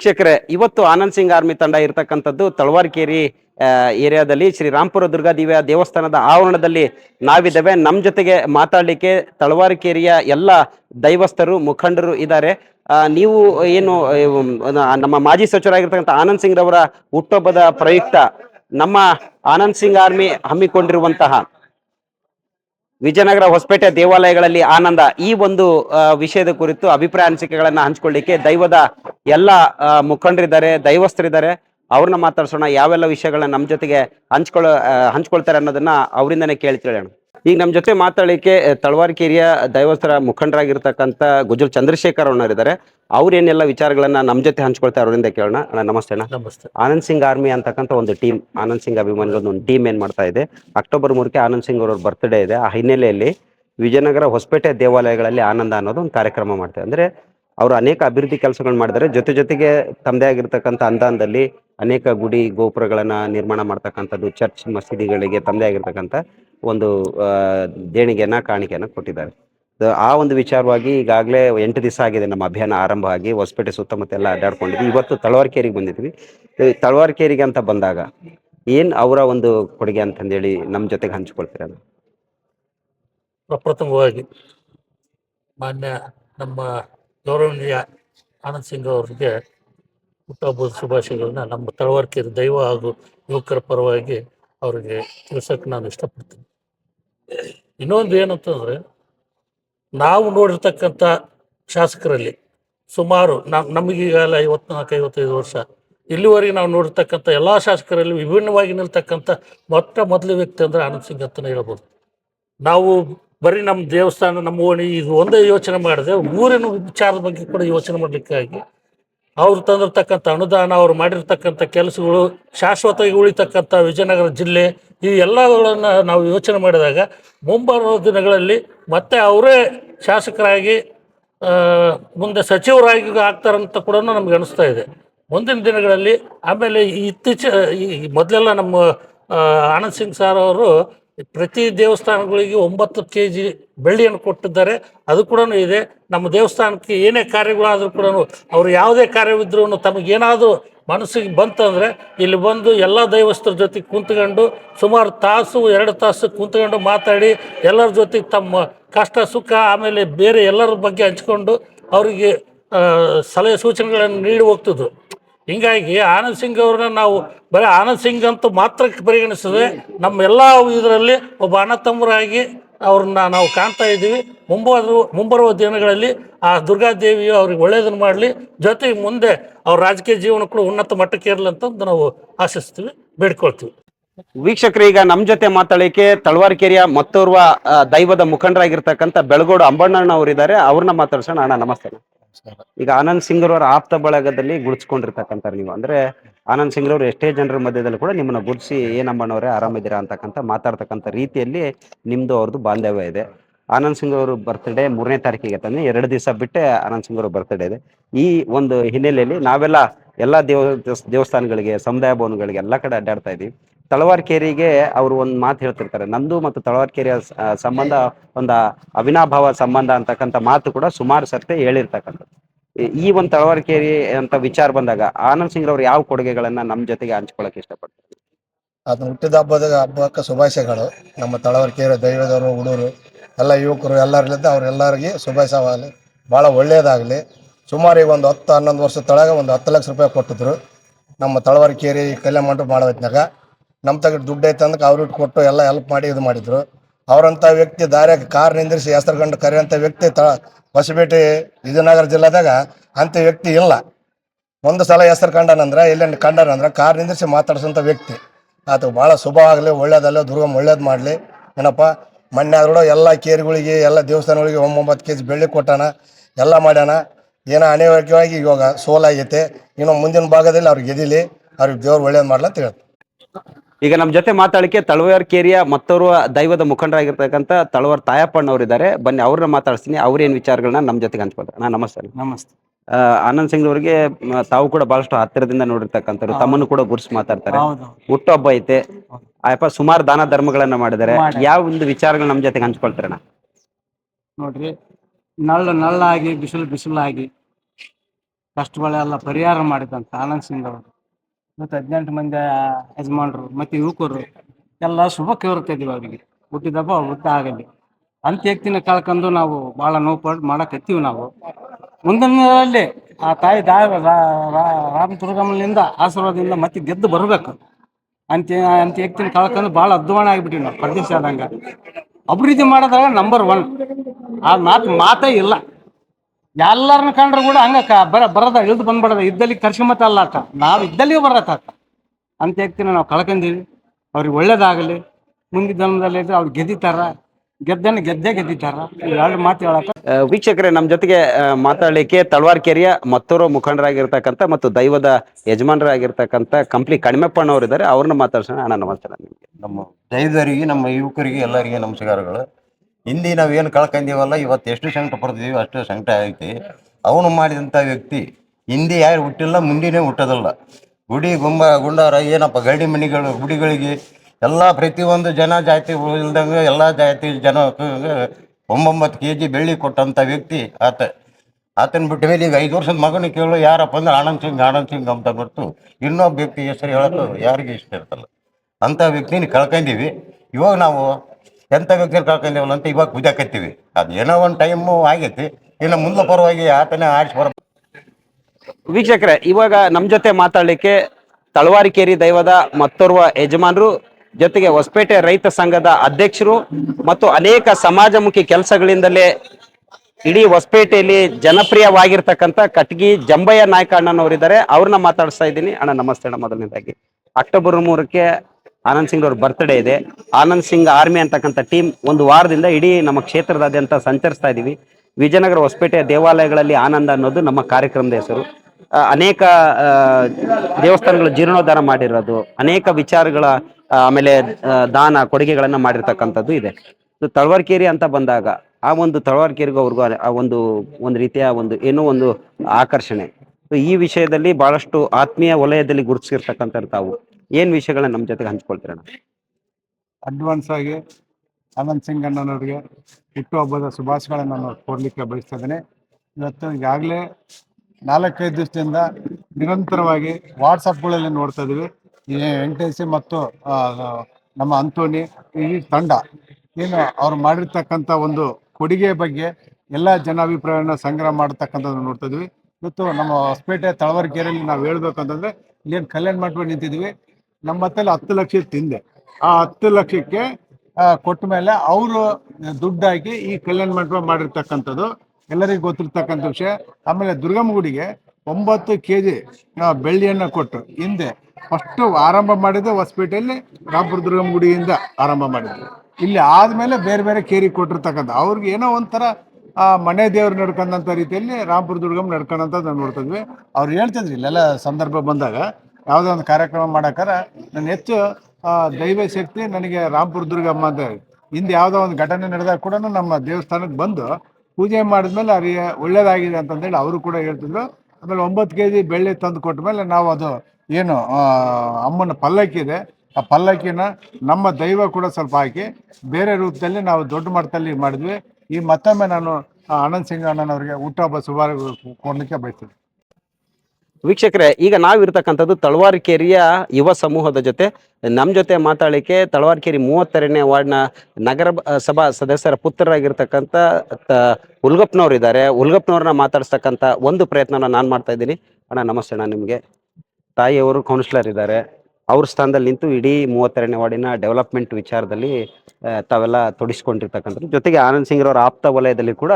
ವೀಕ್ಷಕರೇ, ಇವತ್ತು ಆನಂದ್ ಸಿಂಗ್ ಆರ್ಮಿ ತಂಡ ಇರತಕ್ಕಂಥದ್ದು ತಳವಾರ್ಕೇರಿ ಏರಿಯಾದಲ್ಲಿ ಶ್ರೀ ದುರ್ಗಾ ದುರ್ಗಾದೇವಿಯ ದೇವಸ್ಥಾನದ ಆವರಣದಲ್ಲಿ ನಾವಿದ್ದೇವೆ. ನಮ್ಮ ಜೊತೆಗೆ ಮಾತಾಡಲಿಕ್ಕೆ ತಳವಾರ್ಕೇರಿಯ ಎಲ್ಲ ದೈವಸ್ಥರು, ಮುಖಂಡರು ಇದ್ದಾರೆ. ನೀವು ಏನು ನಮ್ಮ ಮಾಜಿ ಸಚಿವರಾಗಿರ್ತಕ್ಕಂಥ ಆನಂದ್ ಸಿಂಗ್ ರವರ ಹುಟ್ಟುಹಬ್ಬದ ಪ್ರಯುಕ್ತ ನಮ್ಮ ಆನಂದ್ ಸಿಂಗ್ ಆರ್ಮಿ ಹಮ್ಮಿಕೊಂಡಿರುವಂತಹ ವಿಜಯನಗರ ಹೊಸಪೇಟೆ ದೇವಾಲಯಗಳಲ್ಲಿ ಆನಂದ. ಈ ಒಂದು ವಿಷಯದ ಕುರಿತು ಅಭಿಪ್ರಾಯ, ಅನಿಸಿಕೆಗಳನ್ನ ಹಂಚ್ಕೊಳ್ಳಿಕ್ಕೆ ದೈವದ ಎಲ್ಲ ಮುಖಂಡರಿದ್ದಾರೆ, ದೈವಸ್ಥರಿದ್ದಾರೆ. ಅವ್ರನ್ನ ಮಾತಾಡ್ಸೋಣ, ಯಾವೆಲ್ಲ ವಿಷಯಗಳನ್ನ ನಮ್ಮ ಜೊತೆಗೆ ಹಂಚ್ಕೊಳ ಹಂಚ್ಕೊಳ್ತಾರೆ ಅನ್ನೋದನ್ನ ಅವರಿಂದನೇ ಕೇಳಿ ಈಗ ನಮ್ಮ ಜೊತೆ ಮಾತಾಡಲಿಕ್ಕೆ ತಳವಾರಿಕೇರಿಯ ದೈವಸ್ಥರ ಮುಖಂಡರಾಗಿರ್ತಕ್ಕಂಥ ಗುಜಲ್ ಚಂದ್ರಶೇಖರ್ ಅವ್ರನ್ನರಿದ್ದಾರೆ ಅವ್ರೇನೆಲ್ಲ ವಿಚಾರಗಳನ್ನ ನಮ್ಮ ಜೊತೆ ಹಂಚ್ಕೊಳ್ತಾರೆ ಅವರಿಂದ ಕೇಳೋಣ. ಅಣ್ಣ ನಮಸ್ತೆ ಅಣ್ಣ ನಮಸ್ತೆ. ಆನಂದ್ ಸಿಂಗ್ ಆರ್ಮಿ ಅಂತಕ್ಕಂಥ ಒಂದು ಟೀಮ್ ಆನಂದ್ ಸಿಂಗ್ ಅಭಿಮಾನಿಗಳ ಒಂದು ಟೀಮ್ ಏನ್ ಮಾಡ್ತಾ ಇದೆ. ಅಕ್ಟೋಬರ್ ಮೂರಕ್ಕೆ ಆನಂದ್ ಸಿಂಗ್ ಅವ್ರ ಬರ್ತ್ಡೇ ಇದೆ. ಆ ಹಿನ್ನೆಲೆಯಲ್ಲಿ ವಿಜಯನಗರ ಹೊಸಪೇಟೆ ದೇವಾಲಯಗಳಲ್ಲಿ ಆನಂದ ಅನ್ನೋದು ಒಂದು ಕಾರ್ಯಕ್ರಮ ಮಾಡ್ತಾರೆ ಅಂದ್ರೆ ಅವರು ಅನೇಕ ಅಭಿವೃದ್ಧಿ ಕೆಲಸಗಳು ಮಾಡಿದ್ದಾರೆ ಜೊತೆ ಜೊತೆಗೆ ತಮ್ಮದೇ ಆಗಿರ್ತಕ್ಕಂಥ ಅಂದಾನದಲ್ಲಿ ಅನೇಕ ಗುಡಿ ಗೋಪುರಗಳನ್ನ ನಿರ್ಮಾಣ ಮಾಡ್ತಕ್ಕಂಥದ್ದು ಚರ್ಚ್ ಮಸೀದಿಗಳಿಗೆ ತಮ್ಮದೇ ಆಗಿರ್ತಕ್ಕಂಥ ಒಂದು ದೇಣಿಗೆಯನ್ನ ಕಾಣಿಕೆಯನ್ನ ಕೊಟ್ಟಿದ್ದಾರೆ. ಆ ಒಂದು ವಿಚಾರವಾಗಿ ಈಗಾಗಲೇ ಎಂಟು ದಿವಸ ಆಗಿದೆ ನಮ್ಮ ಅಭಿಯಾನ ಆರಂಭ ಆಗಿ ಹೊಸಪೇಟೆ ಸುತ್ತಮುತ್ತ ಎಲ್ಲ ಅಡ್ಡಾಡ್ಕೊಂಡಿದ್ವಿ. ಇವತ್ತು ತಳವಾರ್ಕೇರಿಗೆ ಬಂದಿದ್ವಿ. ತಳವಾರ್ಕೇರಿಗೆ ಅಂತ ಬಂದಾಗ ಏನ್ ಅವರ ಒಂದು ಕೊಡುಗೆ ಅಂತಂದೇಳಿ ನಮ್ಮ ಜೊತೆಗೆ ಹಂಚ್ಕೊಳ್ತೀರ ಪ್ರಪ್ರಥಮವಾಗಿ ಮಾನ್ಯ ನಮ್ಮ ಗೌರವನೀಯ ಆನಂದ್ ಸಿಂಗ್ ಅವರಿಗೆ ಹುಟ್ಟಹಬ್ಬದ ಶುಭಾಶಯಗಳನ್ನ ನಮ್ಮ ತಳವಾರ್ಕೆರೆ ದೈವ ಹಾಗೂ ಯುವಕರ ಪರವಾಗಿ ಅವರಿಗೆ ತಿಳಿಸೋಕೆ ನಾನು ಇಷ್ಟಪಡ್ತೀನಿ. ಇನ್ನೊಂದು ಏನಂತಂದರೆ ನಾವು ನೋಡಿರ್ತಕ್ಕಂಥ ಶಾಸಕರಲ್ಲಿ ಸುಮಾರು ನಮಗೀಗಲ್ಲ ಐವತ್ನಾಲ್ಕು, ಐವತ್ತೈದು ವರ್ಷ. ಇಲ್ಲಿವರೆಗೆ ನಾವು ನೋಡಿರ್ತಕ್ಕಂಥ ಎಲ್ಲ ಶಾಸಕರಲ್ಲಿ ವಿಭಿನ್ನವಾಗಿ ನಿಲ್ತಕ್ಕಂಥ ಮೊಟ್ಟ ಮೊದಲ ವ್ಯಕ್ತಿ ಅಂದರೆ ಆನಂದ್ ಸಿಂಗ್ ಅಂತಲೇ ಹೇಳ್ಬೋದು. ನಾವು ಬರೀ ನಮ್ಮ ದೇವಸ್ಥಾನ, ನಮ್ಮ ಓಣಿ ಇದು ಒಂದೇ ಯೋಚನೆ ಮಾಡಿದೆ ಊರಿನ ವಿಚಾರದ ಬಗ್ಗೆ ಕೂಡ ಯೋಚನೆ ಮಾಡಲಿಕ್ಕಾಗಿ ಅವ್ರು ತಂದಿರ್ತಕ್ಕಂಥ ಅನುದಾನ, ಅವ್ರು ಮಾಡಿರ್ತಕ್ಕಂಥ ಕೆಲಸಗಳು ಶಾಶ್ವತವಾಗಿ ಉಳಿತಕ್ಕಂಥ ವಿಜಯನಗರ ಜಿಲ್ಲೆ ಈ ಎಲ್ಲಗಳನ್ನು ನಾವು ಯೋಚನೆ ಮಾಡಿದಾಗ ಮುಂಬರುವ ದಿನಗಳಲ್ಲಿ ಮತ್ತೆ ಅವರೇ ಶಾಸಕರಾಗಿ ಮುಂದೆ ಸಚಿವರಾಗಿ ಆಗ್ತಾರಂತ ಕೂಡ ನಮ್ಗೆ ಅನಿಸ್ತಾ ಇದೆ. ಮುಂದಿನ ದಿನಗಳಲ್ಲಿ ಆಮೇಲೆ ಇತ್ತೀಚೆ, ಈ ಮೊದಲೆಲ್ಲ ನಮ್ಮ ಆನಂದ್ ಸಿಂಗ್ ಸಾರ್ ಅವರು ಪ್ರತಿ ದೇವಸ್ಥಾನಗಳಿಗೆ ಒಂಬತ್ತು ಕೆ ಜಿ ಬೆಳ್ಳಿಯನ್ನು ಕೊಟ್ಟಿದ್ದಾರೆ. ಅದು ಕೂಡ ಇದೆ. ನಮ್ಮ ದೇವಸ್ಥಾನಕ್ಕೆ ಏನೇ ಕಾರ್ಯಗಳಾದರೂ ಕೂಡ ಅವರು ಯಾವುದೇ ಕಾರ್ಯವಿದ್ರೂ ತಮಗೇನಾದರೂ ಮನಸ್ಸಿಗೆ ಬಂತಂದರೆ ಇಲ್ಲಿ ಬಂದು ಎಲ್ಲ ದೈವಸ್ಥರ ಜೊತೆ ಕುಂತ್ಕೊಂಡು ಸುಮಾರು ತಾಸು, ಎರಡು ತಾಸು ಕುಂತ್ಕೊಂಡು ಮಾತಾಡಿ ಎಲ್ಲರ ಜೊತೆಗೆ ತಮ್ಮ ಕಷ್ಟ, ಸುಖ, ಆಮೇಲೆ ಬೇರೆ ಎಲ್ಲರ ಬಗ್ಗೆ ಹಂಚ್ಕೊಂಡು ಅವರಿಗೆ ಸಲಹೆ ಸೂಚನೆಗಳನ್ನು ನೀಡಿ ಹೋಗ್ತಿದ್ರು ಹಿಂಗಾಗಿ ಆನಂದ್ ಸಿಂಗ್ ಅವ್ರನ್ನ ನಾವು ಬರೀ ಆನಂದ್ ಸಿಂಗ್ ಅಂತೂ ಮಾತ್ರ ಪರಿಗಣಿಸಿದ್ರೆ ನಮ್ಮ ಎಲ್ಲ ಇದರಲ್ಲಿ ಒಬ್ಬ ಅಣ್ಣ ತಮ್ಮರಾಗಿ ಅವ್ರನ್ನ ನಾವು ಕಾಣ್ತಾ ಇದ್ದೀವಿ. ಮುಂಬರುವ ಮುಂಬರುವ ದಿನಗಳಲ್ಲಿ ಆ ದುರ್ಗಾದೇವಿಯು ಅವ್ರಿಗೆ ಒಳ್ಳೆಯದನ್ನು ಮಾಡಲಿ. ಜೊತೆಗೆ ಮುಂದೆ ಅವ್ರ ರಾಜಕೀಯ ಜೀವನ ಕೂಡ ಉನ್ನತ ಮಟ್ಟಕ್ಕೆ ಇರಲಿ ಅಂತಂದು ನಾವು ಆಶಿಸ್ತೀವಿ ಬೇಡ್ಕೊಳ್ತೀವಿ. ವೀಕ್ಷಕರು ಈಗ ನಮ್ಮ ಜೊತೆ ಮಾತಾಡಲಿಕ್ಕೆ ತಳವಾರ್ಕೇರಿಯ ಮತ್ತೋರ್ವ ಆ, ದೈವದ ಮುಖಂಡರಾಗಿರ್ತಕ್ಕಂಥ ಬೆಳಗೋಡು ಅಂಬಣ್ಣಣ್ಣ ಅವರಿದ್ದಾರೆ. ಅವ್ರನ್ನ ಮಾತಾಡ್ಸೋಣ. ಅಣ್ಣ ನಮಸ್ತೆ. ಈಗ ಆನಂದ್ ಸಿಂಗ್ ಅವರ ಆಪ್ತ ಬಳಗದಲ್ಲಿ ಗುಡ್ಸ್ಕೊಂಡಿರ್ತಕ್ಕಂಥ ನೀವು. ಅಂದ್ರೆ ಆನಂದ್ ಸಿಂಗ್ ಅವರು ಎಷ್ಟೇ ಜನರ ಮಧ್ಯದಲ್ಲಿ ಕೂಡ ನಿಮ್ಮನ್ನ ಗುರುತಿಸಿ ಏನಮ್ಮನವರೇ ಆರಾಮಿದ್ದೀರಾ ಅಂತಕ್ಕಂಥ ಮಾತಾಡ್ತಕ್ಕಂಥ ರೀತಿಯಲ್ಲಿ ನಿಮ್ದು ಅವ್ರದ್ದು ಬಾಂಧವ್ಯ ಇದೆ. ಆನಂದ್ ಸಿಂಗ್ ಅವರು ಬರ್ತ್ಡೇ ಮೂರನೇ ತಾರೀಕಿಗೆ ತಂದೆ ಎರಡು ದಿವಸ ಬಿಟ್ಟೆ ಆನಂದ್ ಸಿಂಗ್ ಅವರು ಬರ್ತ್ಡೇ ಇದೆ. ಈ ಒಂದು ಹಿನ್ನೆಲೆಯಲ್ಲಿ ನಾವೆಲ್ಲ ಎಲ್ಲ ದೇವ, ದೇವಸ್ಥಾನಗಳಿಗೆ, ಸಮುದಾಯ ಭವನಗಳಿಗೆ ಎಲ್ಲ ಕಡೆ ಅಡ್ಡಾಡ್ತಾ ಇದೀವಿ ತಳವಾರ್ಕೇರಿಗೆ ಅವರು ಒಂದು ಮಾತು ಹೇಳ್ತಿರ್ತಾರೆ. ನಂದು ಮತ್ತು ತಳವಾರ್ಕೇರಿಯ ಕೇರಿಯ ಸಂಬಂಧ, ಒಂದು ಅವಿನಾಭಾವ ಸಂಬಂಧ ಅಂತಕ್ಕಂಥ ಮಾತು ಕೂಡ ಸುಮಾರು ಸರ್ತಿ ಹೇಳಿರ್ತಕ್ಕಂಥದ್ದು. ಈ- ಒಂದು ತಳವಾರ್ಕೇರಿ ಅಂತ ವಿಚಾರ ಬಂದಾಗ ಆನಂದ್ ಸಿಂಗ್ ಅವರು ಯಾವ ಕೊಡುಗೆಗಳನ್ನ ನಮ್ಮ ಜೊತೆಗೆ ಹಂಚ್ಕೊಳಕ್ ಇಷ್ಟಪಡ್ತಾರೆ? ಅದನ್ನ ಹುಟ್ಟಿದ ಹಬ್ಬದ ಹಬ್ಬಕ್ಕೆ ಶುಭಾಶಯಗಳು. ನಮ್ಮ ತಳವರಿಕೆಯ ದೈವದವರು, ಹುಡುಗರು, ಎಲ್ಲ ಯುವಕರು, ಎಲ್ಲರಲ್ಲಿದ್ದ ಅವ್ರೆಲ್ಲರಿಗೆ ಶುಭಾಶಯವಾಗಲಿ ಭಾಳ ಒಳ್ಳೆಯದಾಗಲಿ. ಸುಮಾರು ಈಗ ಒಂದು ಹತ್ತು, ಹನ್ನೊಂದು ವರ್ಷ ತಳಗ ಒಂದು ಹತ್ತು ಲಕ್ಷ ರೂಪಾಯಿ ಕೊಟ್ಟಿದ್ರು. ನಮ್ಮ ತಳವರಿಕೇರಿ ಕಲ್ಯಾಣ ಮಂಟಪ ಮಾಡೋ ಹೊತ್ನಾಗ ನಮ್ಮ ತಗ ದುಡ್ಡು ಐತೆ ಅವ್ರು ಇಟ್ಟು ಕೊಟ್ಟು ಎಲ್ಲ ಹೆಲ್ಪ್ ಮಾಡಿ ಇದು ಮಾಡಿದ್ರು. ಅವರಂಥ ವ್ಯಕ್ತಿ ದಾರ್ಯಾಗ ಕಾರ್ ನಿಂದ್ರಿಸಿ ಹೆಸರುಗಂಡು ಕರೆಯಂಥ ವ್ಯಕ್ತಿ ತ ಹೊಸಪೇಟೆ ವಿಜಯನಗರ ಜಿಲ್ಲಾದಾಗ ಅಂಥ ವ್ಯಕ್ತಿ ಇಲ್ಲ. ಒಂದು ಸಲ ಹೆಸರು ಕಂಡನಂದ್ರೆ ಎಲ್ಲೇನು ಕಂಡನಂದ್ರೆ ಕಾರ್ ನಿಂದ್ರಿಸಿ ಮಾತಾಡ್ಸೋಂಥ ವ್ಯಕ್ತಿ. ಆತ ಭಾಳ ಶುಭ ಆಗಲಿ, ಒಳ್ಳೇದಲ್ಲ ದುರ್ಗಮ್ಮ ಒಳ್ಳೇದು ಮಾಡಲಿ. ಏನಪ್ಪ ಮೊನ್ನೆ ಎಲ್ಲ ಕೇರಿಗಳಿಗೆ, ಎಲ್ಲ ದೇವಸ್ಥಾನಗಳಿಗೆ ಒಂಬತ್ತು ಕೆ ಜಿ ಬೆಳ್ಳಿ ಕೊಟ್ಟಾನ, ಎಲ್ಲ ಮಾಡ್ಯಾನ. ಏನೋ ಅನಿವಾರ್ಯವಾಗಿ ಇವಾಗ ಸೋಲಾಗೈತೆ. ಇನ್ನು ಮುಂದಿನ ಭಾಗದಲ್ಲಿ ಅವ್ರಿಗೆ ಗೆದಿಲಿ ಅವ್ರಿಗೆ ದೇವ್ರು ಒಳ್ಳೇದು ಮಾಡ್ಲಾ ಅಂತ ಹೇಳ್ತೀನಿ. ಈಗ ನಮ್ಮ ಜೊತೆ ಮಾತಾಡಲಿಕ್ಕೆ ತಳವಾರ್ಕೇರಿಯ ಮತ್ತೋರ್ವ ದೈವದ ಮುಖಂಡರಾಗಿರ್ತಕ್ಕಂಥ ತಳವಾರ್ ತಾಯಪ್ಪಣ್ಣವರಿದ್ದಾರೆ ಬನ್ನಿ ಅವ್ರನ್ನ ಮಾತಾಡ್ತೀನಿ ಅವ್ರೇನ್ ವಿಚಾರಗಳನ್ನ ನಮ್ಮ ಜೊತೆಗೆ ಹಂಚ್ಕೊಳ್ತಾರೆ ನಾ ನಮಸ್ತೆ ನಮಸ್ತೆ. ಆ, ಆನಂದ್ ಸಿಂಗ್ ಅವರಿಗೆ ತಾವು ಕೂಡ ಬಹಳಷ್ಟು ಹತ್ತಿರದಿಂದ ನೋಡಿರ್ತಕ್ಕಂಥವ್ರು. ತಮ್ಮನ್ನು ಕೂಡ ಗುರುಸ್ ಮಾತಾಡ್ತಾರೆ. ಹುಟ್ಟುಹಬ್ಬ ಐತೆ. ಆಯಪ್ಪ ಸುಮಾರು ದಾನ ಧರ್ಮಗಳನ್ನ ಮಾಡಿದ್ದಾರೆ. ಯಾವ ಒಂದು ವಿಚಾರಗಳು ನಮ್ಮ ಜೊತೆಗೆ ನಾ ನೋಡ್ರಿ ನಳ್ಳ ನಳ್ಳಾಗಿ ಬಿಸಿಲು ಬಿಸಿಲಾಗಿ ಕಷ್ಟಗಳೆಲ್ಲ ಪರಿಹಾರ ಮಾಡಿದಂತ ಆನಂದ್ ಸಿಂಗ್ ಅವರು. ಇವತ್ತು ಹದಿನೆಂಟು ಮಂದಿ ಯಜಮಾನರು, ಮತ್ತು ಯುವಕರು, ಎಲ್ಲ ಶುಭ ಕೋರ್ತಿದ್ವಿ ಅವರಿಗೆ. ಹುಟ್ಟಿದಬ್ಬ ಹುಟ್ಟ ಆಗಲಿ. ಅಂತ ವ್ಯಕ್ತಿನ ಕಳ್ಕೊಂಡು ನಾವು ಭಾಳ ನೋವು ಪಡ್ ಮಾಡಕತ್ತೀವಿ ನಾವು. ಮುಂದಿನಲ್ಲಿ ಆ ತಾಯಿ ದಾ ರಾಮ ದುರ್ಗಮ್ಮನಿಂದ ಆಶೀರ್ವಾದದಿಂದ ಮತ್ತೆ ಗೆದ್ದು ಬರಬೇಕು. ಅಂತ ಅಂತ ವ್ಯಕ್ತಿನ ಕಳ್ಕೊಂಡು ಭಾಳ ಅಧ್ವಾನ ಆಗಿಬಿಟ್ಟಿವಿ ನಾವು, ಪ್ರದೇಶ ಆದಂಗೆ. ಅಭಿವೃದ್ಧಿ ಮಾಡಿದಾಗ ನಂಬರ್ ಒನ್ ಆ ಮಾತು, ಮಾತೇ ಇಲ್ಲ. ಎಲ್ಲರನ್ನ ಕಂಡ್ರು ಕೂಡ ಹಂಗಕ್ಕ ಬರ ಬರದ ಇಳಿದು ಬಂದ್ಬಿಡದ. ಇದ್ದಲ್ಲಿ ಕರ್ಸ್ಕೊಂಬತ್ತ ಅಲ್ಲ ಅಕ್ಕ ನಾವು ಇದ್ದಲ್ಲಿಯೂ ಬರತ್ತ ಅಕ್ಕ ಅಂತ ಹೇಳ್ತೀನಿ ನಾವು ಕಳ್ಕೊಂಡೀವಿ. ಅವ್ರಿಗೆ ಒಳ್ಳೇದಾಗಲಿ. ಮುಂದಿನ ಜನ್ಮದಲ್ಲಿ ಇದ್ರೆ ಅವ್ರು ಗೆದ್ದಿತಾರ ಗೆದ್ದನ್ನ ಗೆದ್ದೇ ಗೆದ್ದಿತಾರ ಎರಡು ಮಾತು ಹೇಳಕ್ಕ ವೀಕ್ಷಕರೇ ನಮ್ಮ ಜೊತೆಗೆ ಮಾತಾಡಲಿಕ್ಕೆ ಮಾತಾಡ್ಲಿಕ್ಕೆ ತಳವಾರ್ಕೆರೆಯ ಮತ್ತೋರು ಮುಖಂಡರಾಗಿರ್ತಕ್ಕಂಥ ಮತ್ತು ದೈವದ ಯಜಮಾನರಾಗಿರ್ತಕ್ಕಂಥ ಕಂಪ್ಲಿ ಕಡಿಮೆಪ್ಪಣ್ಣವ್ರು ಇದ್ದಾರೆ ಅವ್ರನ್ನ ಮಾತಾಡ್ಸೋಣ. ಅಣ್ಣ ನಮಸ್ಕಾರ. ನಿಮಗೆ ನಮ್ಮ ದೈವದವರಿಗೆ ನಮ್ಮ ಯುವಕರಿಗೆ ಎಲ್ಲರಿಗೆ ನಮಸ್ಕಾರಗಳು. ಹಿಂದೆ ನಾವು ಏನು ಕಳ್ಕೊಂಡೀವಲ್ಲ ಇವತ್ತು ಎಷ್ಟು ಸಂಕಟ ಪಡ್ತೀವಿ ಅಷ್ಟು ಸಂಕಟ ಐತಿ ಅವನು ಮಾಡಿದಂಥ ವ್ಯಕ್ತಿ ಹಿಂದೆ ಯಾರು ಹುಟ್ಟಿಲ್ಲ, ಮುಂದಿನೇ ಹುಟ್ಟೋದಿಲ್ಲ. ಗುಡಿ ಗುಂಬ ಗುಂಡಾರ ಏನಪ್ಪ ಗಡಿ ಮನಿಗಳು, ಗುಡಿಗಳಿಗೆ ಎಲ್ಲ ಪ್ರತಿಯೊಂದು ಜನ ಜಾತಿ ಇಲ್ದಂಗೆ ಎಲ್ಲ ಜಾತಿ ಜನ ಒಂಬೊಂಬತ್ತು ಕೆ ಜಿ ಬೆಳ್ಳಿ ಕೊಟ್ಟಂಥ ವ್ಯಕ್ತಿ ಆತ. ಆತನ ಬಿಟ್ಟ ಮೇಲೆ ಈಗ ಐದು ವರ್ಷದ ಮಗನ ಕೇಳು, ಯಾರಪ್ಪ ಅಂದ್ರೆ ಆನಂದ್ ಸಿಂಗ್ ಆನಂದ್ ಸಿಂಗ್ ಅಂತ ಬರ್ತು ಇನ್ನೊಬ್ಬ ವ್ಯಕ್ತಿ ಹೆಸರು ಹೇಳೋದು ಯಾರಿಗೆ ಇಷ್ಟ ಇರ್ತಲ್ಲ. ಅಂಥ ವ್ಯಕ್ತಿನ ಕಳ್ಕೊಂಡೀವಿ ಇವಾಗ ನಾವು ಎಂಥ ವ್ಯಕ್ತಿ ಕಳ್ಕೊಂಡೀವಲ್ಲ ಅಂತ ಇವಾಗ ಕುದಿಯಾಕತ್ತೀವಿ ಅದು ಏನೋ ಒಂದು ಟೈಮು ಆಗೈತಿ. ಇನ್ನು ಮುಂದೆ ಪರವಾಗಿ ಆತನೇ ಆರಿಸಿ ಬರ ವೀಕ್ಷಕರೇ, ಇವಾಗ ನಮ್ಮ ಜೊತೆ ಮಾತಾಡ್ಲಿಕ್ಕೆ ತಳವಾರಿಕೇರಿ ದೈವದ ಮತ್ತೋರ್ವ ಯಜಮಾನರು, ಜೊತೆಗೆ ಹೊಸಪೇಟೆ ರೈತ ಸಂಘದ ಅಧ್ಯಕ್ಷರು ಮತ್ತು ಅನೇಕ ಸಮಾಜಮುಖಿ ಕೆಲಸಗಳಿಂದಲೇ ಇಡೀ ಹೊಸಪೇಟೆಯಲ್ಲಿ ಜನಪ್ರಿಯವಾಗಿರ್ತಕ್ಕಂತ ಕಟ್ಗಿ ಜಂಬಯ್ಯ ನಾಯ್ಕ ಅಣ್ಣನವರಿದ್ದಾರೆ. ಅವ್ರನ್ನ ಮಾತಾಡಿಸ್ತಾ ಇದ್ದೀನಿ. ಅಣ್ಣ, ನಮಸ್ತೆ ಅಣ್ಣ, ಮೊದಲನೇದಾಗಿ. ಅಕ್ಟೋಬರ್ ಮೂರಕ್ಕೆ ಆನಂದ್ ಸಿಂಗ್ ಅವ್ರ ಬರ್ತ್ಡೇ ಇದೆ. ಆನಂದ್ ಸಿಂಗ್ ಆರ್ಮಿ ಅಂತಕ್ಕಂಥ ಟೀಮ್ ಒಂದು ವಾರದಿಂದ ಇಡೀ ನಮ್ಮ ಕ್ಷೇತ್ರದಾದ್ಯಂತ ಸಂಚರಿಸ್ತಾ ಇದ್ದೀವಿ ವಿಜಯನಗರ ಹೊಸಪೇಟೆಯ ದೇವಾಲಯಗಳಲ್ಲಿ ಆನಂದ ಅನ್ನೋದು ನಮ್ಮ ಕಾರ್ಯಕ್ರಮದ ಹೆಸರು. ಅನೇಕ ದೇವಸ್ಥಾನಗಳು ಜೀರ್ಣೋದ್ಧಾರ ಮಾಡಿರೋದು, ಅನೇಕ ವಿಚಾರಗಳ ಆಮೇಲೆ ದಾನ ಕೊಡುಗೆಗಳನ್ನ ಮಾಡಿರ್ತಕ್ಕಂಥದ್ದು ಇದೆ. ತಳವರ್ಕೇರಿ ಅಂತ ಬಂದಾಗ ಆ ಒಂದು ತಳವಾರ್ಕೇರಿಗೂ ಅವ್ರಿಗೂ ಆ ಒಂದು ಒಂದು ರೀತಿಯ ಒಂದು ಏನೋ ಒಂದು ಆಕರ್ಷಣೆ. ಈ ವಿಷಯದಲ್ಲಿ ಬಹಳಷ್ಟು ಆತ್ಮೀಯ ವಲಯದಲ್ಲಿ ಗುರುತಿಸಿರ್ತಕ್ಕಂಥ ತಾವು. ಏನ್ ವಿಷಯಗಳನ್ನ ನಮ್ಮ ಜೊತೆಗೆ ಹಂಚ್ಕೊಳ್ತೀರಣ್ಣ ಅಡ್ವಾನ್ಸ್ ಆಗಿ ಆನಂದ್ ಸಿಂಗ್ ಅಣ್ಣನವ್ರಿಗೆ ಹುಟ್ಟುಹಬ್ಬದ ಶುಭಾಶಯಗಳನ್ನು ನಾನು ಕೊಡ್ಲಿಕ್ಕೆ ಬಯಸ್ತಾ ಇದ್ದೇನೆ. ಇವತ್ತು ಈಗಾಗಲೇ ನಾಲ್ಕೈದು ದಿವಸದಿಂದ ನಿರಂತರವಾಗಿ ವಾಟ್ಸಪ್ಗಳಲ್ಲಿ ನೋಡ್ತಾ ಇದೀವಿ ಈ ವೆಂಕಟೇಶ್ ಮತ್ತು ನಮ್ಮ ಅಂತೋನಿ ಈ ತಂಡ ಏನು ಅವ್ರು ಮಾಡಿರ್ತಕ್ಕಂಥ ಒಂದು ಕೊಡುಗೆ ಬಗ್ಗೆ ಎಲ್ಲ ಜನಾಭಿಪ್ರಾಯನ ಸಂಗ್ರಹ ಮಾಡ್ತಕ್ಕಂಥದ್ದು ನೋಡ್ತಾ ಇದ್ವಿ ಇವತ್ತು ನಮ್ಮ ಹೊಸಪೇಟೆ ತಳವರಿಕೆರೆಯಲ್ಲಿ ನಾವು ಹೇಳ್ಬೇಕಂತಂದ್ರೆ ಇಲ್ಲೇನು ಕಲ್ಯಾಣ ಮಂಟಪ ನಿಂತಿದ್ವಿ ನಮ್ಮ ಹತ್ತಲ್ಲಿ ಹತ್ತು ಲಕ್ಷ ತಿಂದೆ. ಆ ಹತ್ತು ಲಕ್ಷಕ್ಕೆ ಕೊಟ್ಟ ಮೇಲೆ ಅವರು ದುಡ್ಡಾಕಿ ಈ ಕಲ್ಯಾಣ ಮಂಟಪ ಮಾಡಿರ್ತಕ್ಕಂಥದ್ದು, ಎಲ್ಲರಿಗೂ ಗೊತ್ತಿರ್ತಕ್ಕಂಥ ವಿಷಯ. ಆಮೇಲೆ ದುರ್ಗಮ್ಮ ಗುಡಿಗೆ ಒಂಬತ್ತು ಕೆ ಜಿ ಬೆಳ್ಳಿಯನ್ನು ಕೊಟ್ಟು ಹಿಂದೆ ಫಸ್ಟ್ ಆರಂಭ ಮಾಡಿದ್ದು ಹೊಸಪೇಟೆಯಲ್ಲಿ ರಾಮಪುರ ದುರ್ಗಮ್ಮ ಗುಡಿಯಿಂದ ಆರಂಭ ಮಾಡಿದ್ರು ಇಲ್ಲಿ ಆದಮೇಲೆ ಬೇರೆ ಬೇರೆ ಕೇರಿ ಕೊಟ್ಟಿರ್ತಕ್ಕಂಥ, ಅವ್ರಿಗೆ ಏನೋ ಒಂಥರ, ಆ, ಮನೆ ದೇವ್ರು ನಡ್ಕೊಂಡಂಥ ರೀತಿಯಲ್ಲಿ ರಾಮಪುರ ದುರ್ಗಮ್ಮ ನಡ್ಕೊಂಡಂತ ನಾವು ನೋಡ್ತಿದ್ವಿ ಅವ್ರು ಹೇಳ್ತಿದ್ರು, ಇಲ್ಲೆಲ್ಲ ಸಂದರ್ಭ ಬಂದಾಗ ಯಾವುದೋ ಒಂದು ಕಾರ್ಯಕ್ರಮ ಮಾಡೋಕ್ಕಾರ ನನ್ನ ಹೆಚ್ಚು ದೈವ ಶಕ್ತಿ ನನಗೆ ರಾಮಪುರ ದುರ್ಗಮ್ಮ ಅಂತ. ಹಿಂದೆ ಯಾವುದೋ ಒಂದು ಘಟನೆ ನಡೆದಾಗ ಕೂಡ ನಮ್ಮ ದೇವಸ್ಥಾನಕ್ಕೆ ಬಂದು ಪೂಜೆ ಮಾಡಿದ್ಮೇಲೆ ಅವರಿಗೆ ಒಳ್ಳೇದಾಗಿದೆ ಅಂತಂದೇಳಿ ಅವರು ಕೂಡ ಹೇಳ್ತಿದ್ರು. ಆಮೇಲೆ ಒಂಬತ್ತು ಕೆ ಜಿ ಬೆಳ್ಳಿ ತಂದು ಕೊಟ್ಟ ಮೇಲೆ ನಾವು ಅದು ಏನು ಅಮ್ಮನ ಪಲ್ಲಕ್ಕಿ ಇದೆ. ಆ ಪಲ್ಲಕ್ಕಿನ ನಮ್ಮ ದೈವ ಕೂಡ ಸ್ವಲ್ಪ ಹಾಕಿ ಬೇರೆ ರೂಪದಲ್ಲಿ ನಾವು ದೊಡ್ಡ ಮಟ್ಟದಲ್ಲಿ ಮಾಡಿದ್ವಿ. ಈ ಮತ್ತೊಮ್ಮೆ ನಾನು ಆನಂದ್ ಸಿಂಗ್ ಅಣ್ಣನವರಿಗೆ ಹುಟ್ಟುಹಬ್ಬ ಶುಭ ಕೊಡ್ಲಿಕ್ಕೆ ಬಯಸ್ತೀನಿ. ವೀಕ್ಷಕರೇ, ಈಗ ನಾವಿರ್ತಕ್ಕಂಥದ್ದು ತಳವಾರಿಕೇರಿಯ ಯುವ ಸಮೂಹದ ಜೊತೆ ನಮ್ಮ ಜೊತೆ ಮಾತಾಡಲಿಕ್ಕೆ ತಳವಾರಿಕೇರಿ ಮೂವತ್ತೆರಡನೇ ವಾರ್ಡ್ನ ನಗರ ಸಭಾ ಸದಸ್ಯರ ಪುತ್ರರಾಗಿರ್ತಕ್ಕಂಥ, ತ ಹುಲ್ಗಪ್ಪನವ್ರು ಇದ್ದಾರೆ. ಹುಲ್ಗಪ್ಪನವ್ರನ್ನ ಮಾತಾಡ್ಸ್ತಕ್ಕಂಥ ಒಂದು ಪ್ರಯತ್ನನ ನಾನು ಮಾಡ್ತಾ ಇದ್ದೀನಿ. ಅಣ್ಣ, ನಮಸ್ತೆ ಅಣ್ಣ ನಿಮಗೆ. ತಾಯಿಯವರು ಕೌನ್ಸಿಲರ್ ಇದ್ದಾರೆ ಅವ್ರ ಸ್ಥಾನದಲ್ಲಿ ನಿಂತು ಇಡೀ ಮೂವತ್ತೆರಡನೇ ವಾರ್ಡಿನ ಡೆವಲಪ್ಮೆಂಟ್ ವಿಚಾರದಲ್ಲಿ ತಾವೆಲ್ಲ ತೊಡಿಸ್ಕೊಂಡಿರ್ತಕ್ಕಂಥದ್ದು ಜೊತೆಗೆ ಆನಂದ್ ಸಿಂಗ್ರವರ ಆಪ್ತ ವಲಯದಲ್ಲಿ ಕೂಡ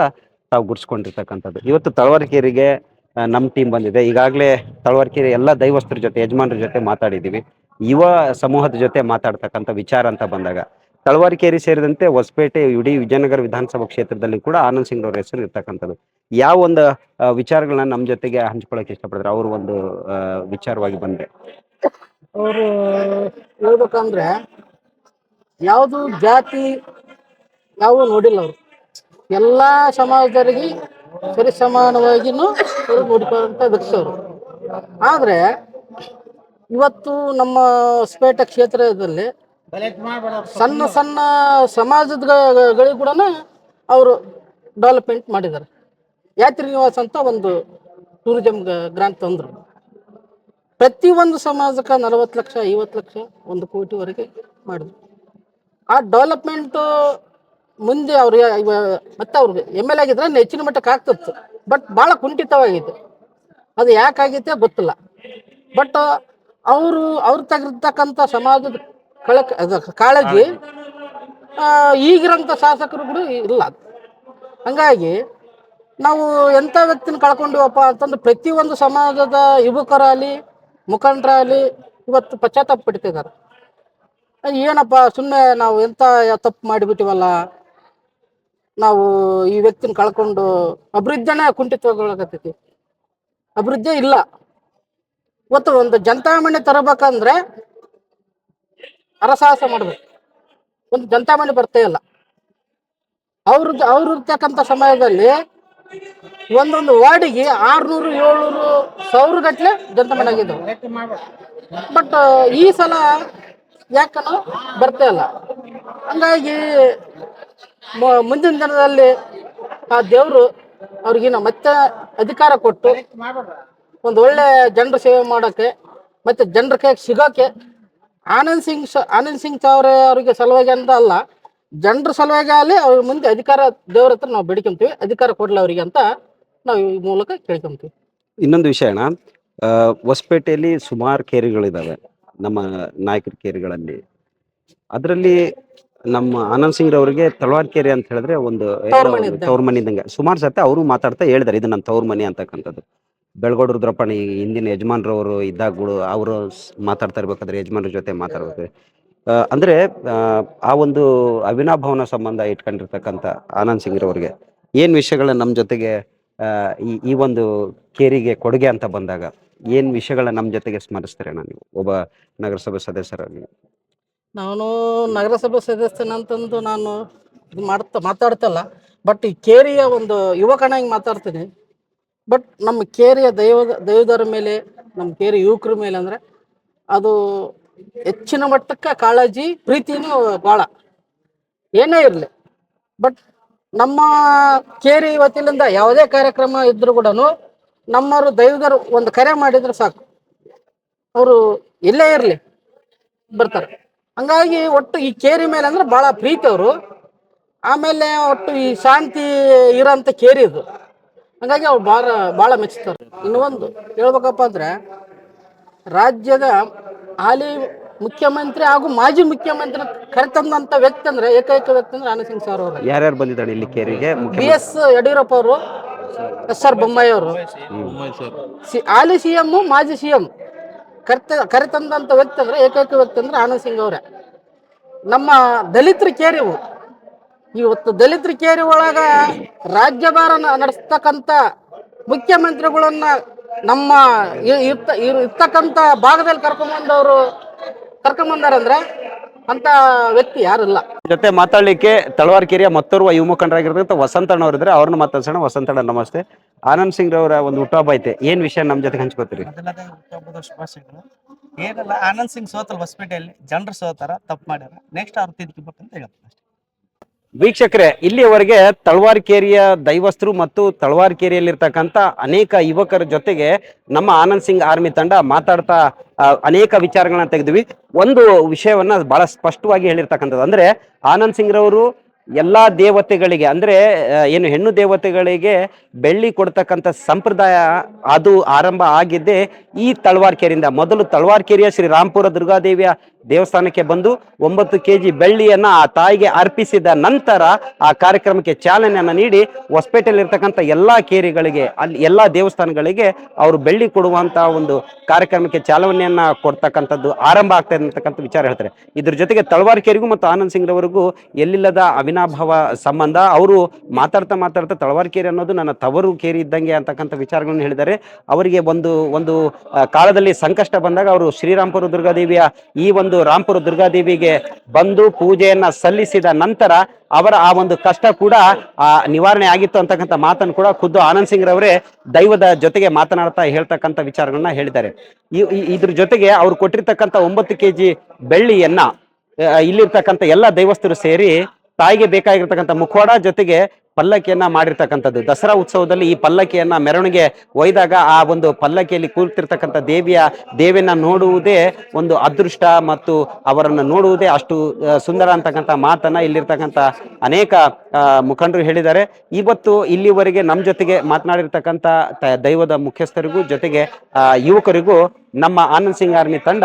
ತಾವು ಗುರ್ಸ್ಕೊಂಡಿರ್ತಕ್ಕಂಥದ್ದು. ಇವತ್ತು ತಳವಾರಿಕೇರಿಗೆ ನಮ್ಮ ಟೀಮ್ ಬಂದಿದೆ. ಈಗಾಗಲೇ ತಳವರ್ಕೆರೆ ಎಲ್ಲ ದೈವಸ್ಥರ ಜೊತೆ, ಯಜಮಾನರ ಜೊತೆ ಮಾತಾಡಿದ್ದೀವಿ ಯುವ ಸಮೂಹದ ಜೊತೆ ಮಾತಾಡ್ತಕ್ಕಂಥ ವಿಚಾರ ಅಂತ ಬಂದಾಗ ತಳವಾರಿಕೇರಿ ಸೇರಿದಂತೆ ಹೊಸಪೇಟೆ ಇಡೀ ವಿಜಯನಗರ ವಿಧಾನಸಭಾ ಕ್ಷೇತ್ರದಲ್ಲಿ ಕೂಡ ಆನಂದ್ ಸಿಂಗ್ ಅವ್ರ ಹೆಸರು ಇರ್ತಕ್ಕಂಥದ್ದು. ಯಾವ ಒಂದು ವಿಚಾರಗಳನ್ನ ನಮ್ಮ ಜೊತೆಗೆ ಹಂಚ್ಕೊಳಕ್ಕೆ ಇಷ್ಟಪಡಿದ್ರೆ ಅವರು ಒಂದು ವಿಚಾರವಾಗಿ ಬಂದ್ರೆ. ಅವರು ಹೇಳ್ಬೇಕಂದ್ರೆ, ಯಾವುದು ಜಾತಿ ಯಾವ ನೋಡಿಲ್ಲ ಅವರು. ಎಲ್ಲ ಸಮಾಜದವರಿಗೆ ಸರಿ ಸಮಾನವಾಗಿನೂ ಅವರು ನೋಡಿಕೊಂಡಂಥ ವ್ಯಕ್ತಿಯವರು ಆದರೆ ಇವತ್ತು ನಮ್ಮ ಹೊಸಪೇಟೆ ಕ್ಷೇತ್ರದಲ್ಲಿ ಸಣ್ಣ ಸಣ್ಣ ಸಮಾಜದಗಳಿಗೆ ಕೂಡ ಅವರು ಡೆವಲಪ್ಮೆಂಟ್ ಮಾಡಿದ್ದಾರೆ. ಯಾತ್ರಿ ನಿವಾಸ ಅಂತ ಒಂದು ಟೂರಿಸಂ ಗ್ರಾಂಟ್ ತಂದರು. ಪ್ರತಿಯೊಂದು ಸಮಾಜಕ್ಕೆ ನಲವತ್ತು ಲಕ್ಷ, ಐವತ್ತು ಲಕ್ಷ, ಒಂದು ಕೋಟಿವರೆಗೆ ಮಾಡಿದ್ರು. ಆ ಡೆವಲಪ್ಮೆಂಟು ಮುಂದೆ ಅವ್ರಿಗೆ ಇವ- ಮತ್ತೆ ಅವ್ರಿಗೆ ಎಂ ಎಲ್ ಆಗಿದ್ರೆ ಹೆಚ್ಚಿನ ಮಟ್ಟಕ್ಕೆ ಆಗ್ತಿತ್ತು. ಬಟ್ ಭಾಳ ಕುಂಠಿತವಾಗಿದೆ. ಅದು ಯಾಕಾಗೈತೆ ಗೊತ್ತಿಲ್ಲ. ಬಟ್ ಅವರು, ಅವ್ರು ತೆಗೆದಿರ್ತಕ್ಕಂಥ ಸಮಾಜದ ಕಳಕ ಕಾಳಜಿ ಈಗಿರೋಂಥ ಶಾಸಕರು ಕೂಡ ಇಲ್ಲ. ಹಂಗಾಗಿ ನಾವು ಎಂಥ ವ್ಯಕ್ತಿನ ಕಳ್ಕೊಂಡಿವಪ್ಪ ಅಂತಂದ್ರೆ ಪ್ರತಿಯೊಂದು ಸಮಾಜದ ಯುವಕರಾಗಲಿ, ಮುಖಂಡರಾಗಲಿ ಇವತ್ತು ಪಶ್ಚಾತ್ತಾಪ ಪಡ್ತಿದ್ದಾರೆ. ಏನಪ್ಪ ಸುಮ್ಮನೆ ನಾವು ಎಂಥ ತಪ್ಪು ಮಾಡಿಬಿಟ್ಟಿವಲ್ಲ? ನಾವು ಈ ವ್ಯಕ್ತಿನ ಕಳ್ಕೊಂಡು ಅಭಿವೃದ್ಧಿನೇ ಕುಂಠಿತಗೊಳಕತ್ತೈತಿ ಅಭಿವೃದ್ಧಿ ಇಲ್ಲ. ಇವತ್ತು ಒಂದು ಜನತಾಮಣಿ ತರಬೇಕಂದ್ರೆ ಅರಸಾಹಸ ಮಾಡ್ಬೇಕು. ಒಂದು ಜನತಾಮಣಿ ಬರ್ತೇ ಇಲ್ಲ. ಅವ್ರ ಅವ್ರು ಇರ್ತಕ್ಕಂಥ ಸಮಯದಲ್ಲಿ ಒಂದೊಂದು ವಾರ್ಡಿಗೆ ಆರ್ನೂರು, ಏಳ್ನೂರು, ಸಾವಿರ ಗಟ್ಟಲೆ ಜನತಾಮಣಿ ಆಗಿದ್ದಾವೆ. ಬಟ್ ಈ ಸಲ ಯಾಕನೋ ಬರ್ತಾ ಇಲ್ಲ. ಹಂಗಾಗಿ ಮುಂದಿನ ದಿನದಲ್ಲಿ ಆ ದೇವರು ಅವ್ರಿಗಿನ ಮತ್ತೆ ಅಧಿಕಾರ ಕೊಟ್ಟು ಒಂದು ಒಳ್ಳೆ ಜನರ ಸೇವೆ ಮಾಡೋಕ್ಕೆ ಮತ್ತೆ ಜನರ ಕೈಗೆ ಸಿಗೋಕ್ಕೆ ಆನಂದ್ ಸಿಂಗ್ ಆನಂದ್ ಸಿಂಗ್ ಚಾವ್ರೆ ಅವರಿಗೆ ಸಲುವಾಗಿ ಅಂತ ಅಲ್ಲ, ಜನರ ಸಲುವಾಗಿ ಅಲ್ಲಿ ಅವ್ರ ಮುಂದೆ ಅಧಿಕಾರ ದೇವ್ರ ಹತ್ರ ನಾವು ಬೇಡ್ಕೊಂತೀವಿ, ಅಧಿಕಾರ ಕೊಡ್ಲಿ ಅವರಿಗೆ ಅಂತ ನಾವು ಈ ಮೂಲಕ ಕೇಳ್ಕೊಂತೀವಿ. ಇನ್ನೊಂದು ವಿಷಯ ಅಣ್ಣ ಹೊಸಪೇಟೆಯಲ್ಲಿ ಸುಮಾರು ಕೇರಿಗಳಿದಾವೆ. ನಮ್ಮ ನಾಯಕರ ಕೇರಿಗಳಲ್ಲಿ ಅದರಲ್ಲಿ ನಮ್ಮ ಆನಂದ್ ಸಿಂಗ್ ಅವರಿಗೆ ತಳವಾರ್ ಕೆರೆ ಅಂತ ಹೇಳಿದ್ರೆ ಒಂದು ತವ್ರ್ ಮನೆ ಇದ್ದಂಗೆ. ಸುಮಾರು ಸತಿ ಅವರು ಮಾತಾಡ್ತಾ ಹೇಳಿದಾರೆ ಇದು ನನ್ನ ತವ್ರ ಮನೆ ಅಂತಕ್ಕಂಥದ್ದು. ಬೆಳಗೋಡು ರುದ್ರಪ್ಪಣ ಈ ಹಿಂದಿನ ಯಜಮಾನ್ರವರು ಇದ್ದಾಗಗಳು ಅವರು ಮಾತಾಡ್ತಾ ಇರ್ಬೇಕಾದ್ರೆ ಯಜಮಾನ್ರ ಜೊತೆ ಮಾತಾಡ್ಬೇಕು. ಅಂದ್ರೆ ಆ, ಒಂದು ಅವಿನಾಭಾವನ ಸಂಬಂಧ ಇಟ್ಕೊಂಡಿರ್ತಕ್ಕಂಥ ಆನಂದ್ ಸಿಂಗ್ ರವರಿಗೆ ಏನ್ ವಿಷಯಗಳ ನಮ್ಮ ಜೊತೆಗೆ ಈ ಈ ಒಂದು ಕೇರಿಗೆ ಕೊಡುಗೆ ಅಂತ ಬಂದಾಗ ಏನ್ ವಿಷಯಗಳ ನಮ್ಮ ಜೊತೆಗೆ ಸ್ಮರಿಸ್ತಾರೆ ನೀವು? ಒಬ್ಬ ನಗರಸಭೆ ಸದಸ್ಯರಾಗಿ ನಾನು ನಗರಸಭೆ ಸದಸ್ಯನಂತಂದು ನಾನು ಇದು ಮಾಡ್ತಾ, ಮಾತಾಡ್ತಲ್ಲ ಬಟ್ ಈ ಕೇರಿಯ ಒಂದು ಯುವಕನಾಗಿ ಮಾತಾಡ್ತೀನಿ. ಬಟ್ ನಮ್ಮ ಕೇರಿಯ ದೈವ ದೈವದರ ಮೇಲೆ, ನಮ್ಮ ಕೇರಿ ಯುವಕರ ಮೇಲೆ ಅಂದರೆ ಅದು ಹೆಚ್ಚಿನ ಮಟ್ಟಕ್ಕೆ ಕಾಳಜಿ, ಪ್ರೀತಿನೂ ಭಾಳ ಏನೇ ಇರಲಿ. ಬಟ್ ನಮ್ಮ ಕೇರಿ ವತಿಯಿಂದ ಯಾವುದೇ ಕಾರ್ಯಕ್ರಮ ಇದ್ರೂ ಕೂಡ ನಮ್ಮವರು ದೈವದರು ಒಂದು ಕರೆ ಮಾಡಿದ್ರೆ ಸಾಕು. ಅವರು ಇಲ್ಲೇ ಇರಲಿ ಬರ್ತಾರೆ. ಹಂಗಾಗಿ ಒಟ್ಟು ಈ ಕೇರಿ ಮೇಲೆ ಅಂದ್ರೆ ಭಾಳ ಪ್ರೀತಿ ಅವರು. ಆಮೇಲೆ ಒಟ್ಟು ಈ ಶಾಂತಿ ಇರೋಂಥ ಕೇರಿ ಇದು. ಹಂಗಾಗಿ ಅವ್ರು ಭಾಳ ಭಾಳ ಮೆಚ್ಚುತ್ತಾರೆ ಇನ್ನು ಒಂದು ಹೇಳ್ಬೇಕಪ್ಪ ಅಂದ್ರೆ ರಾಜ್ಯದ ಹಾಲಿ ಮುಖ್ಯಮಂತ್ರಿ ಹಾಗೂ ಮಾಜಿ ಮುಖ್ಯಮಂತ್ರಿ ಕರೆತಂದಂಥ ವ್ಯಕ್ತಿ ಅಂದ್ರೆ ಏಕೈಕ ವ್ಯಕ್ತಿ ಅಂದ್ರೆ ಆನಂದ್ ಸಿಂಗ್ ಸರ್ ಅವರು. ಯಾರ್ಯಾರು ಬಂದಿದ್ದಾರೆ ಇಲ್ಲಿ ಕೇರಿಗೆ? ಬಿ ಎಸ್ ಯಡಿಯೂರಪ್ಪ ಅವರು ಎಸ್ ಆರ್ ಬೊಮ್ಮಾಯಿ ಅವರು. ಹಾಲಿ ಸಿ ಎಂ, ಮಾಜಿ ಸಿ ಎಂ. ಕರೆತ ಕರೆತಂದಂಥ ವ್ಯಕ್ತಿ ಅಂದ್ರೆ ಏಕೈಕ ವ್ಯಕ್ತಿ ಅಂದ್ರೆ ಆನಂದ್ ಸಿಂಗ್ ಅವರೇ. ನಮ್ಮ ದಲಿತರ ಕೇರಿವು. ಇವತ್ತು ದಲಿತರ ಕೇರಿ ಒಳಗ ರಾಜ್ಯಭಾರ ನಡೆಸ್ತಕ್ಕಂಥ ಮುಖ್ಯಮಂತ್ರಿಗಳನ್ನ ನಮ್ಮ ಇರ್ತಕ್ಕಂಥ ಭಾಗದಲ್ಲಿ ಕರ್ಕೊಂಬಂದವರು, ಕರ್ಕೊಂಬಂದಾರಂದ್ರೆ ಅಂತ ವ್ಯಕ್ತಿ ಯಾರಲ್ಲ. ಜೊತೆ ಮಾತಾಡ್ಲಿಕ್ಕೆ ತಳವಾರ್ಕೆರೆಯ ಮತ್ತೋರ್ವ ಯುವ ಮುಖಂಡರಾಗಿರ್ತಕ್ಕಂಥ ವಸಂತಣ್ಣ ಅವರಿದ್ರೆ ಅವ್ರನ್ನ ಮಾತಾಡ್ಸೋಣ. ವಸಂತಣ್ಣ ನಮಸ್ತೆ. ಆನಂದ್ ಸಿಂಗ್ ರವರ ಒಂದು ಹುಟ್ಟುಹಬ್ಬ ಐತೆ. ಏನ್ ವಿಷಯ ನಮ್ ಜೊತೆ ಹಂಚ್ಕೋತೀರಿ? ಮೊದಲನೇ ಹುಟ್ಟುಹಬ್ಬದ ಶುಭಾಶಯಗಳು. ಏನಲ್ಲ ಆನಂದ್ ಸಿಂಗ್ ಸೋತಲ್ ಹೊಸಪೇಟೆಯಲ್ಲಿ. ಜನರು ಸೋತಾರ ತಪ್ಪು ಮಾಡ್ಯಾರ. ನೆಕ್ಸ್ಟ್ ಅವ್ರು ತಿದ್ಕೋಬೇಕು ಹೇಳ್ತಾರೆ ಅಷ್ಟೇ. ವೀಕ್ಷಕರೇ, ಇಲ್ಲಿಯವರೆಗೆ ತಳವಾರ್ಕೇರಿಯ ದೈವಸ್ಥರು ಮತ್ತು ತಳವಾರ್ಕೇರಿಯಲ್ಲಿರ್ತಕ್ಕಂಥ ಅನೇಕ ಯುವಕರ ಜೊತೆಗೆ ನಮ್ಮ ಆನಂದ್ ಸಿಂಗ್ ಆರ್ಮಿ ತಂಡ ಮಾತಾಡ್ತಾ ಅನೇಕ ವಿಚಾರಗಳನ್ನ ತೆಗೆದ್ವಿ. ಒಂದು ವಿಷಯವನ್ನ ಬಹಳ ಸ್ಪಷ್ಟವಾಗಿ ಹೇಳಿರ್ತಕ್ಕಂಥದ್ದು. ಅಂದ್ರೆ, ಆನಂದ್ ಸಿಂಗ್ ರವರು ಎಲ್ಲಾ ದೇವತೆಗಳಿಗೆ, ಅಂದ್ರೆ ಏನು ಹೆಣ್ಣು ದೇವತೆಗಳಿಗೆ ಬೆಳ್ಳಿ ಕೊಡ್ತಕ್ಕಂಥ ಸಂಪ್ರದಾಯ ಅದು ಆರಂಭ ಆಗಿದ್ದೆ ಈ ತಳವಾರ್ಕೆರೆಯಿಂದ. ಮೊದಲು ತಳವಾರ್ಕೆರೆಯ ಶ್ರೀ ರಾಮ್ಪುರ ದುರ್ಗಾದೇವಿಯ ದೇವಸ್ಥಾನಕ್ಕೆ ಬಂದು ಒಂಬತ್ತು ಕೆಜಿ ಬೆಳ್ಳಿಯನ್ನ ಆ ತಾಯಿಗೆ ಅರ್ಪಿಸಿದ ನಂತರ ಆ ಕಾರ್ಯಕ್ರಮಕ್ಕೆ ಚಾಲನೆಯನ್ನ ನೀಡಿ ಹೊಸಪೇಟೆಯಲ್ಲಿರ್ತಕ್ಕಂಥ ಎಲ್ಲಾ ಕೇರಿಗಳಿಗೆ, ಅಲ್ಲಿ ಎಲ್ಲಾ ದೇವಸ್ಥಾನಗಳಿಗೆ ಅವರು ಬೆಳ್ಳಿ ಕೊಡುವಂತ ಒಂದು ಕಾರ್ಯಕ್ರಮಕ್ಕೆ ಚಾಲನೆಯನ್ನ ಕೊಡ್ತಕ್ಕಂಥದ್ದು ಆರಂಭ ಆಗ್ತಾ ಇದೆ ಅಂತಕ್ಕಂಥ ವಿಚಾರ ಹೇಳ್ತಾರೆ. ಇದ್ರ ಜೊತೆಗೆ ತಳವಾರ್ಕೆರೆಗೂ ಮತ್ತು ಆನಂದ್ ಸಿಂಗ್ ರವರಿಗೂ ಎಲ್ಲಿಲ್ಲದ ಅವಿನಾಭಾವ ಸಂಬಂಧ, ಅವರು ಮಾತಾಡ್ತಾ ಮಾತಾಡ್ತಾ ತಳವಾರ್ಕೆರೆ ಅನ್ನೋದು ನನ್ನ ತವರು ಕೇರಿ ಇದ್ದಂಗೆ ಅಂತಕ್ಕಂಥ ವಿಚಾರಗಳನ್ನು ಹೇಳಿದ್ದಾರೆ. ಅವರಿಗೆ ಒಂದು ಒಂದು ಕಾಲದಲ್ಲಿ ಸಂಕಷ್ಟ ಬಂದಾಗ ಅವರು ಶ್ರೀರಾಮಪುರ ದುರ್ಗಾದೇವಿಯ ಈ ಒಂದು ರಾಂಪುರ ದುರ್ಗಾದೇವಿಗೆ ಬಂದು ಪೂಜೆಯನ್ನ ಸಲ್ಲಿಸಿದ ನಂತರ ಅವರ ಆ ಒಂದು ಕಷ್ಟ ಕೂಡ ಆ ನಿವಾರಣೆ ಆಗಿತ್ತು ಅಂತಕ್ಕಂಥ ಮಾತನ್ನು ಕೂಡ ಖುದ್ದು ಆನಂದ್ ಸಿಂಗ್ ರವರೇ ದೈವದ ಜೊತೆಗೆ ಮಾತನಾಡ್ತಾ ಹೇಳ್ತಕ್ಕಂಥ ವಿಚಾರಗಳನ್ನ ಹೇಳಿದ್ದಾರೆ. ಇದ್ರ ಜೊತೆಗೆ ಅವ್ರು ಕೊಟ್ಟಿರ್ತಕ್ಕಂಥ ಒಂಬತ್ತು ಕೆಜಿ ಬೆಳ್ಳಿಯನ್ನ ಇಲ್ಲಿರ್ತಕ್ಕಂಥ ಎಲ್ಲ ದೈವಸ್ಥರು ಸೇರಿ ತಾಯಿಗೆ ಬೇಕಾಗಿರ್ತಕ್ಕಂಥ ಮುಖವಾಡ ಜೊತೆಗೆ ಪಲ್ಲಕ್ಕಿಯನ್ನ ಮಾಡಿರ್ತಕ್ಕಂಥದ್ದು. ದಸರಾ ಉತ್ಸವದಲ್ಲಿ ಈ ಪಲ್ಲಕ್ಕಿಯನ್ನ ಮೆರವಣಿಗೆ ಒಯ್ದಾಗ ಆ ಒಂದು ಪಲ್ಲಕ್ಕಿಯಲ್ಲಿ ಕೂರ್ತಿರ್ತಕ್ಕಂಥ ದೇವಿಯ ದೇವಿಯನ್ನ ನೋಡುವುದೇ ಒಂದು ಅದೃಷ್ಟ ಮತ್ತು ಅವರನ್ನು ನೋಡುವುದೇ ಅಷ್ಟು ಸುಂದರ ಅಂತಕ್ಕಂಥ ಮಾತನ್ನ ಇಲ್ಲಿರ್ತಕ್ಕಂಥ ಅನೇಕ ಮುಖಂಡರು ಹೇಳಿದ್ದಾರೆ. ಇವತ್ತು ಇಲ್ಲಿವರೆಗೆ ನಮ್ಮ ಜೊತೆಗೆ ಮಾತನಾಡಿರ್ತಕ್ಕಂಥ ದೈವದ ಮುಖ್ಯಸ್ಥರಿಗೂ ಜೊತೆಗೆ ಯುವಕರಿಗೂ ನಮ್ಮ ಆನಂದ್ ಸಿಂಗ್ ಆರ್ಮಿ ತಂಡ